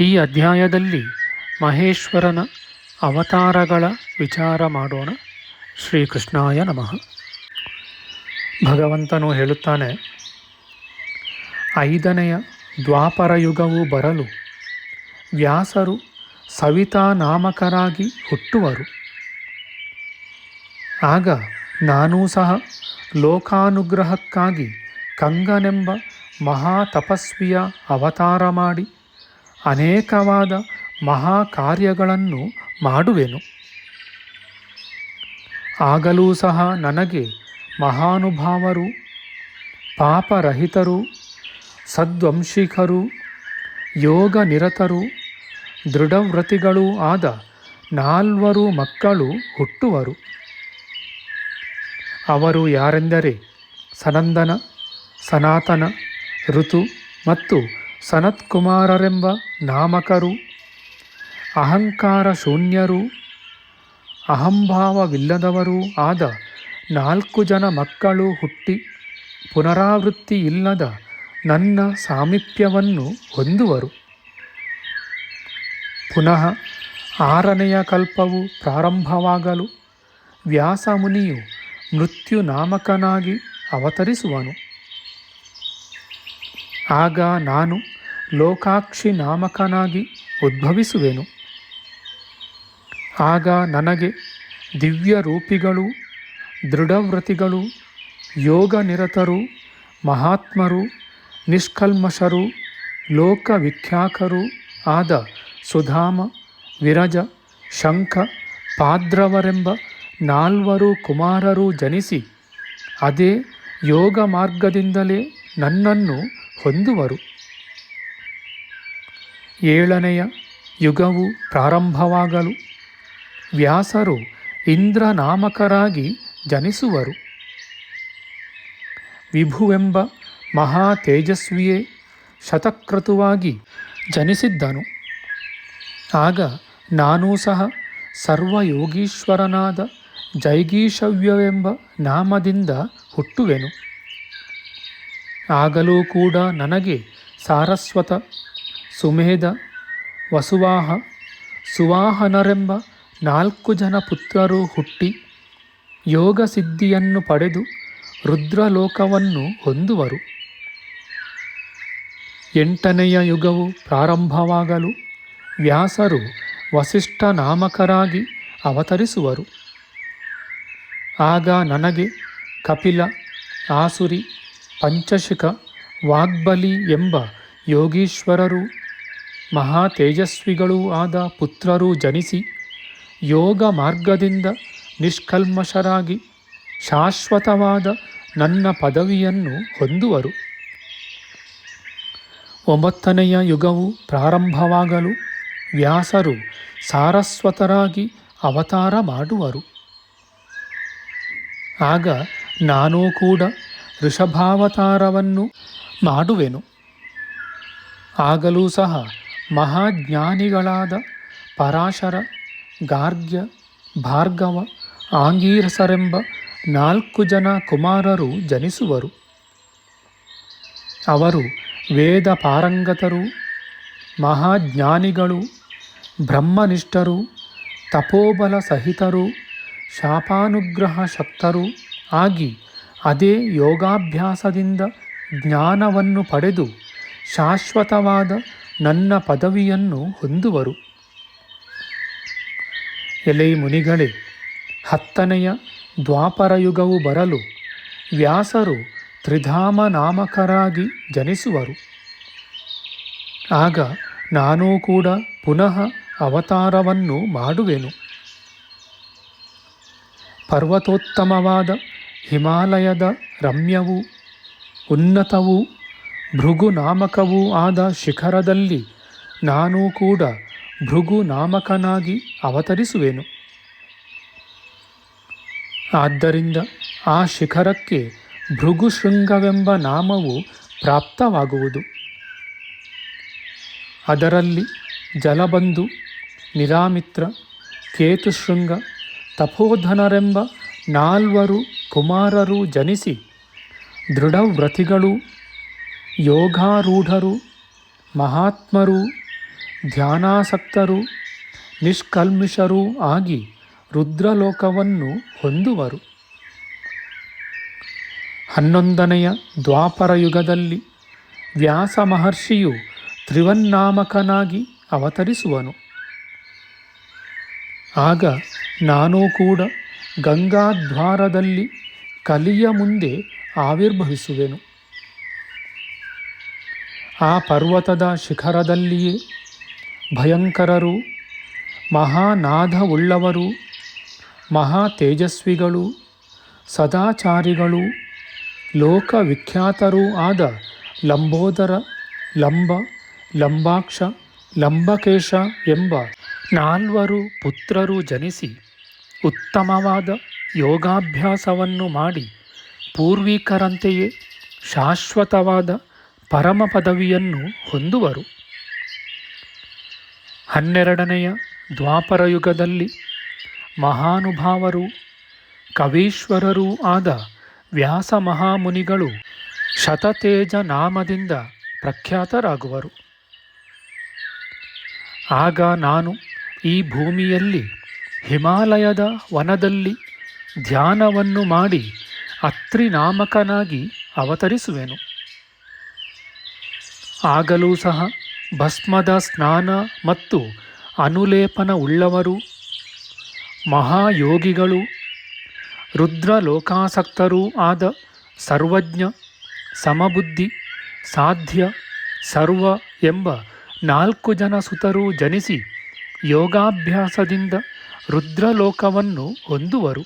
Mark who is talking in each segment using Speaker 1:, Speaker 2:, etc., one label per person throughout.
Speaker 1: ಈ ಅಧ್ಯಾಯದಲ್ಲಿ ಮಹೇಶ್ವರನ ಅವತಾರಗಳ ವಿಚಾರ ಮಾಡೋಣ. ಶ್ರೀಕೃಷ್ಣಾಯ ನಮಃ. ಭಗವಂತನು ಹೇಳುತ್ತಾನೆ, ಐದನೆಯ ದ್ವಾಪರ ಯುಗವು ಬರಲು ವ್ಯಾಸರು ಸವಿತಾ ನಾಮಕರಾಗಿ ಹುಟ್ಟುವರು. ಆಗ ನಾನೂ ಸಹ ಲೋಕಾನುಗ್ರಹಕ್ಕಾಗಿ ಕಂಗನೆಂಬ ಮಹಾ ತಪಸ್ವಿಯ ಅವತಾರ ಮಾಡಿ ಅನೇಕವಾದ ಮಹಾ ಕಾರ್ಯಗಳನ್ನು ಮಾಡುವೆನು. ಆಗಲೂ ಸಹ ನನಗೆ ಮಹಾನುಭಾವರು, ಪಾಪರಹಿತರು, ಸದ್ವಂಶಿಕರು ಯೋಗ ನಿರತರು ದೃಢವ್ರತಿಗಳೂ ಆದ ನಾಲ್ವರು ಮಕ್ಕಳು ಹುಟ್ಟುವರು. ಅವರು ಯಾರೆಂದರೆ ಸನಂದನ, ಸನಾತನ, ಋತು ಮತ್ತು ಸನತ್ಕುಮಾರರೆಂಬ ನಾಮಕರು ಅಹಂಕಾರ ಶೂನ್ಯರು ಅಹಂಭಾವವಿಲ್ಲದವರೂ ಆದ ನಾಲ್ಕು ಜನ ಮಕ್ಕಳು ಹುಟ್ಟಿ ಪುನರಾವೃತ್ತಿ ಇಲ್ಲದ ನನ್ನ ಸಾಮೀಪ್ಯವನ್ನು ಹೊಂದುವರು. ಪುನಃ ಆರನೆಯ ಕಲ್ಪವು ಪ್ರಾರಂಭವಾಗಲು ವ್ಯಾಸಮುನಿಯು ಮೃತ್ಯು ನಾಮಕನಾಗಿ ಅವತರಿಸುವನು. ಆಗ ನಾನು ಲೋಕಾಕ್ಷಿ ನಾಮಕನಾಗಿ ಉದ್ಭವಿಸುವೆನು. ಆಗ ನನಗೆ ದಿವ್ಯ ರೂಪಿಗಳು ದೃಢವ್ರತಿಗಳು ಯೋಗ ನಿರತರು ಮಹಾತ್ಮರು, ನಿಷ್ಕಲ್ಮಷರು ಲೋಕವಿಖ್ಯಾಕರು ಆದ ಸುಧಾಮ, ವಿರಜ, ಶಂಖ, ಪಾದ್ರವರೆಂಬ ನಾಲ್ವರು ಕುಮಾರರು ಜನಿಸಿ ಅದೇ ಯೋಗ ಮಾರ್ಗದಿಂದಲೇ ನನ್ನನ್ನು ಹೊಂದುವರು. ಏಳನೆಯ ಯುಗವು ಪ್ರಾರಂಭವಾಗಲು ವ್ಯಾಸರು ಇಂದ್ರನಾಮಕರಾಗಿ ಜನಿಸುವರು. ವಿಭುವೆಂಬ ಮಹಾ ತೇಜಸ್ವಿಯೇ ಶತಕ್ರತುವಾಗಿ ಜನಿಸಿದ್ದನು. ಆಗ ನಾನೂ ಸಹ ಸರ್ವಯೋಗೀಶ್ವರನಾದ ಜೈಗೀಶವ್ಯವೆಂಬ ನಾಮದಿಂದ ಹುಟ್ಟುವೆನು. ಆಗಲೂ ಕೂಡ ನನಗೆ ಸಾರಸ್ವತ, ಸುಮೇಧ, ವಸುವಾಹ, ಸುವಾಹನರೆಂಬ ನಾಲ್ಕು ಜನ ಪುತ್ರರು ಹುಟ್ಟಿ ಯೋಗ ಸಿದ್ಧಿಯನ್ನು ಪಡೆದು ರುದ್ರಲೋಕವನ್ನು ಹೊಂದುವರು. ಎಂಟನೆಯ ಯುಗವು ಪ್ರಾರಂಭವಾಗಲು ವ್ಯಾಸರು ವಸಿಷ್ಠ ನಾಮಕರಾಗಿ ಅವತರಿಸುವರು. ಆಗ ನನಗೆ ಕಪಿಲ, ಆಸುರಿ ಪಂಚಶಿಖ ವಾಗ್ಬಲಿ ಎಂಬ ಯೋಗೀಶ್ವರರು ಮಹಾ ತೇಜಸ್ವಿಗಳೂ ಆದ ಪುತ್ರರು ಜನಿಸಿ ಯೋಗ ಮಾರ್ಗದಿಂದ ನಿಷ್ಕಲ್ಮಶರಾಗಿ ಶಾಶ್ವತವಾದ ನನ್ನ ಪದವಿಯನ್ನು ಹೊಂದುವರು. ಒಂಬತ್ತನೆಯ ಯುಗವು ಪ್ರಾರಂಭವಾಗಲು ವ್ಯಾಸರು ಸಾರಸ್ವತರಾಗಿ ಅವತಾರ ಮಾಡುವರು. ಆಗ ನಾನೂ ಕೂಡ ಋಷಭಾವತಾರವನ್ನು ಮಾಡುವೆನು. ಆಗಲೂ ಸಹ ಮಹಾಜ್ಞಾನಿಗಳಾದ ಪರಾಶರ, ಗಾರ್ಗ್ಯ, ಭಾರ್ಗವ, ಆಂಗೀರಸರೆಂಬ ನಾಲ್ಕು ಜನ ಕುಮಾರರು ಜನಿಸುವರು. ಅವರು ವೇದ ಪಾರಂಗತರು, ಮಹಾಜ್ಞಾನಿಗಳು, ಬ್ರಹ್ಮನಿಷ್ಠರು, ತಪೋಬಲ ಸಹಿತರು, ಶಾಪಾನುಗ್ರಹ ಶಕ್ತರು ಆಗಿ ಅದೇ ಯೋಗಾಭ್ಯಾಸದಿಂದ ಜ್ಞಾನವನ್ನು ಪಡೆದು ಶಾಶ್ವತವಾದ ನನ್ನ ಪದವಿಯನ್ನು ಹೊಂದುವರು. ಎಲೆ ಮುನಿಗಳೇ, ಹತ್ತನೆಯ ದ್ವಾಪರಯುಗವು ಬರಲು ವ್ಯಾಸರು ತ್ರಿಧಾಮ ನಾಮಕರಾಗಿ ಜನಿಸುವರು. ಆಗ ನಾನೂ ಕೂಡ ಪುನಃ ಅವತಾರವನ್ನು ಮಾಡುವೆನು. ಪರ್ವತೋತ್ತಮವಾದ ಹಿಮಾಲಯದ ರಮ್ಯವೂ, ಉನ್ನತವೂ ಭೃಗು ನಾಮಕವೂ ಆದ ಶಿಖರದಲ್ಲಿ ನಾನೂ ಕೂಡ ಭೃಗು ನಾಮಕನಾಗಿ ಅವತರಿಸುವೆನು. ಆದ್ದರಿಂದ ಆ ಶಿಖರಕ್ಕೆ ಭೃಗುಶೃಂಗವೆಂಬ ನಾಮವು ಪ್ರಾಪ್ತವಾಗುವುದು. ಅದರಲ್ಲಿ ಜಲಬಂಧು, ನಿರಾಮಿತ್ರ, ಕೇತುಶೃಂಗ, ತಪೋಧನರೆಂಬ ನಾಲ್ವರು ಕುಮಾರರು ಜನಿಸಿ ದೃಢವ್ರತಿಗಳು, ಯೋಗಾರೂಢರು, ಮಹಾತ್ಮರು, ಧ್ಯಾನಾಸಕ್ತರು, ನಿಷ್ಕಲ್ಮಿಷರೂ ಆಗಿ ರುದ್ರಲೋಕವನ್ನು ಹೊಂದುವರು. ಹನ್ನೊಂದನೆಯ ದ್ವಾಪರ ಯುಗದಲ್ಲಿ ವ್ಯಾಸ ಮಹರ್ಷಿಯು ತ್ರಿವನ್ನಾಮಕನಾಗಿ ಅವತರಿಸುವನು. ಆಗ ನಾನೂ ಕೂಡ ಗಂಗಾದ್ವಾರದಲ್ಲಿ ಕಲಿಯ ಮುಂದೆ ಆವಿರ್ಭವಿಸುವೆನು. ಆ ಪರ್ವತದ ಶಿಖರದಲ್ಲಿಯೇ ಭಯಂಕರರು, ಮಹಾನಾದವುಳ್ಳವರು ಮಹಾ ತೇಜಸ್ವಿಗಳು ಸದಾಚಾರಿಗಳು, ಲೋಕವಿಖ್ಯಾತರೂ ಆದ ಲಂಬೋದರ, ಲಂಬ, ಲಂಬಾಕ್ಷ, ಲಂಬಕೇಶ ಎಂಬ ನಾಲ್ವರು ಪುತ್ರರು ಜನಿಸಿ ಉತ್ತಮವಾದ ಯೋಗಾಭ್ಯಾಸವನ್ನು ಮಾಡಿ ಪೂರ್ವಿಕರಂತೆಯೇ ಶಾಶ್ವತವಾದ ಪರಮ ಪದವಿಯನ್ನು ಹೊಂದುವರು. ಹನ್ನೆರಡನೆಯ ದ್ವಾಪರ ಯುಗದಲ್ಲಿ ಮಹಾನುಭಾವರು, ಕವೀಶ್ವರರೂ ಆದ ವ್ಯಾಸ ಮಹಾಮುನಿಗಳು ಶತತೇಜ ನಾಮದಿಂದ ಪ್ರಖ್ಯಾತರಾಗುವರು. ಆಗ ನಾನು ಈ ಭೂಮಿಯಲ್ಲಿ ಹಿಮಾಲಯದ ವನದಲ್ಲಿ ಧ್ಯಾನವನ್ನು ಮಾಡಿ ಅತ್ರಿ ನಾಮಕನಾಗಿ ಅವತರಿಸುವೆನು. ಆಗಲೂ ಸಹ ಭಸ್ಮದ ಸ್ನಾನ ಮತ್ತು ಅನುಲೇಪನ ಉಳ್ಳವರು, ಮಹಾಯೋಗಿಗಳು, ರುದ್ರಲೋಕಾಸಕ್ತರೂ ಆದ ಸರ್ವಜ್ಞ, ಸಮಬುದ್ಧಿ, ಸಾಧ್ಯ, ಸರ್ವ ಎಂಬ ನಾಲ್ಕು ಜನ ಸುತರೂ ಜನಿಸಿ ಯೋಗಾಭ್ಯಾಸದಿಂದ ರುದ್ರಲೋಕವನ್ನು ಹೊಂದುವರು.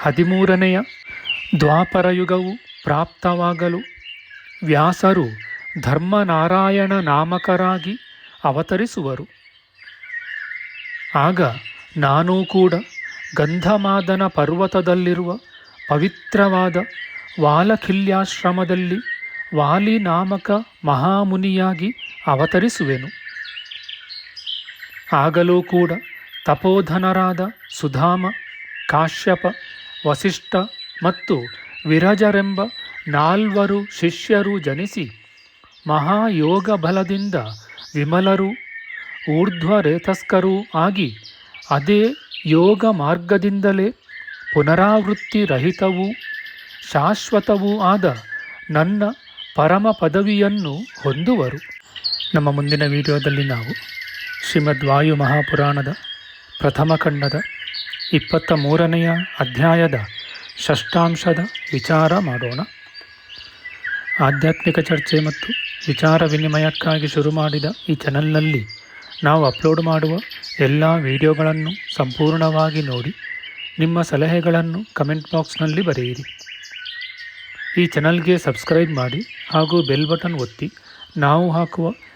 Speaker 1: ಹದಿಮೂರನೆಯ ದ್ವಾಪರಯುಗವು ಪ್ರಾಪ್ತವಾಗಲು ವ್ಯಾಸರು ಧರ್ಮನಾರಾಯಣ ನಾಮಕರಾಗಿ ಅವತರಿಸುವರು. ಆಗ ನಾನೂ ಕೂಡ ಗಂಧಮಾದನ ಪರ್ವತದಲ್ಲಿರುವ ಪವಿತ್ರವಾದ ವಾಲಖಿಲ್ಯಾಶ್ರಮದಲ್ಲಿ ವಾಲಿ ನಾಮಕ ಮಹಾಮುನಿಯಾಗಿ ಅವತರಿಸುವೆನು. ಆಗಲೂ ಕೂಡ ತಪೋಧನರಾದ ಸುಧಾಮ, ಕಾಶ್ಯಪ, ವಸಿಷ್ಠ ಮತ್ತು ವಿರಜರೆಂಬ ನಾಲ್ವರು ಶಿಷ್ಯರು ಜನಿಸಿ ಮಹಾಯೋಗ ಬಲದಿಂದ ವಿಮಲರು, ಊರ್ಧ್ವರೇತಸ್ಕರೂ ಆಗಿ ಅದೇ ಯೋಗ ಮಾರ್ಗದಿಂದಲೇ ಪುನರಾವೃತ್ತಿ ರಹಿತವೂ ಶಾಶ್ವತವೂ ಆದ ನನ್ನ ಪರಮ ಪದವಿಯನ್ನು ಹೊಂದುವರು. ನಮ್ಮ ಮುಂದಿನ ವಿಡಿಯೋದಲ್ಲಿ ನಾವು ಶ್ರೀಮದ್ ವಾಯು ಮಹಾಪುರಾಣದ ಪ್ರಥಮ ಖಂಡದ ಇಪ್ಪತ್ತ ಮೂರನೆಯ ಅಧ್ಯಾಯದ ಷಷ್ಟಾಂಶದ ವಿಚಾರ ಮಾಡೋಣ. ಆಧ್ಯಾತ್ಮಿಕ ಚರ್ಚೆ ಮತ್ತು ವಿಚಾರ ವಿನಿಮಯಕ್ಕಾಗಿ ಶುರು ಮಾಡಿದ ಈ ಚಾನಲ್ನಲ್ಲಿ ನಾವು ಅಪ್ಲೋಡ್ ಮಾಡುವ ಎಲ್ಲ ವಿಡಿಯೋಗಳನ್ನು ಸಂಪೂರ್ಣವಾಗಿ ನೋಡಿ ನಿಮ್ಮ ಸಲಹೆಗಳನ್ನು ಕಮೆಂಟ್ ಬಾಕ್ಸ್ನಲ್ಲಿ ಬರೆಯಿರಿ. ಈ ಚಾನಲ್ಗೆ ಸಬ್ಸ್ಕ್ರೈಬ್ ಮಾಡಿ ಹಾಗೂ ಬೆಲ್ ಬಟನ್ ಒತ್ತಿ ನಾವು ಹಾಕುವ